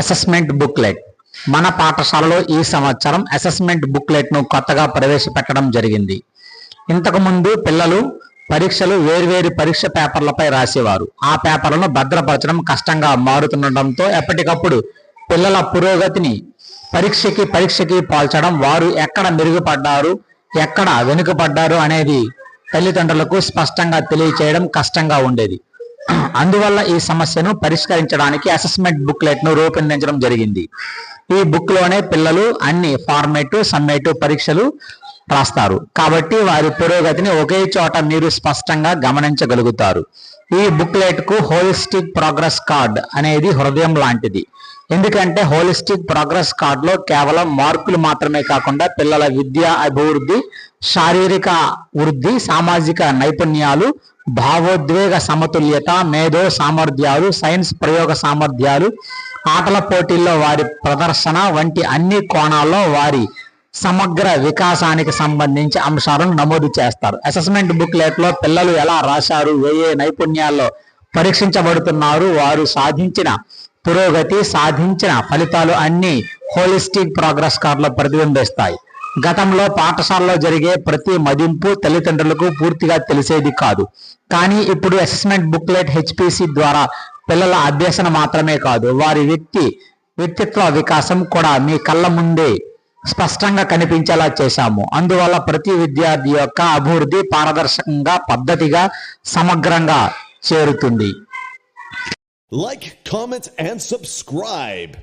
Assessment booklet. మన పాఠశాలలో ఈ సంవత్సరం అసెస్మెంట్ బుక్లెట్ను కొత్తగా ప్రవేశపెట్టడం జరిగింది. ఇంతకుముందు పిల్లలు పరీక్షలు వేర్వేరు పరీక్ష పేపర్లపై రాసేవారు. ఆ పేపర్లను భద్రపరచడం కష్టంగా మారుతుండటంతో ఎప్పటికప్పుడు పిల్లల పురోగతిని పరీక్షకి పరీక్షకి పోల్చడం వారు ఎక్కడ మెరుగుపడ్డారు ఎక్కడ వెనుకపడ్డారు అనేది తల్లిదండ్రులకు స్పష్టంగా తెలియచేయడం కష్టంగా ఉండేది. అందువల్ల ఈ సమస్యను పరిష్కరించడానికి అసెస్మెంట్ బుక్లెట్ను రూపొందించడం జరిగింది. ఈ బుక్లోనే పిల్లలు అన్ని ఫార్మేటివ్ సమ్మేటివ్ పరీక్షలు రాస్తారు. కాబట్టి వారి పురోగతిని ఒకే చోట మీరు స్పష్టంగా గమనించగలుగుతారు. ఈ బుక్లెట్కు హోలిస్టిక్ ప్రోగ్రెస్ కార్డ్ అనేది హృదయం లాంటిది. ఎందుకంటే హోలిస్టిక్ ప్రోగ్రెస్ కార్డ్లో కేవలం మార్కులు మాత్రమే కాకుండా పిల్లల విద్యా అభివృద్ధి శారీరక వృద్ధి సామాజిక నైపుణ్యాలు భావోద్వేగ సమతుల్యత మేధో సామర్థ్యాలు సైన్స్ ప్రయోగ సామర్థ్యాలు ఆటల పోటీల్లో వారి ప్రదర్శన వంటి అన్ని కోణాల్లో వారి సమగ్ర వికాసానికి సంబంధించి అంశాలను నమోదు చేస్తారు. అసెస్మెంట్ బుక్లెట్లో పిల్లలు ఎలా రాశారు ఏ ఏ నైపుణ్యాల్లో పరీక్షించబడుతున్నారు వారు సాధించిన పురోగతి సాధించిన ఫలితాలు అన్ని హోలిస్టిక్ ప్రోగ్రెస్ కార్డులో ప్రతిబింబిస్తాయి. గతంలో పాఠశాలలో జరిగే ప్రతి మదింపు తల్లిదండ్రులకు పూర్తిగా తెలిసేది కాదు. కానీ ఇప్పుడు అసెస్మెంట్ బుక్లెట్ హెచ్పిసి ద్వారా పిల్లల అభ్యసన మాత్రమే కాదు వారి వ్యక్తి వ్యక్తిత్వ వికాసం కూడా మీ కళ్ళ ముందే స్పష్టంగా కనిపించేలా చేశాము. అందువల్ల ప్రతి విద్యార్థి యొక్క అభివృద్ధి పారదర్శకంగా పద్ధతిగా సమగ్రంగా చేరుతుంది. Like comments and subscribe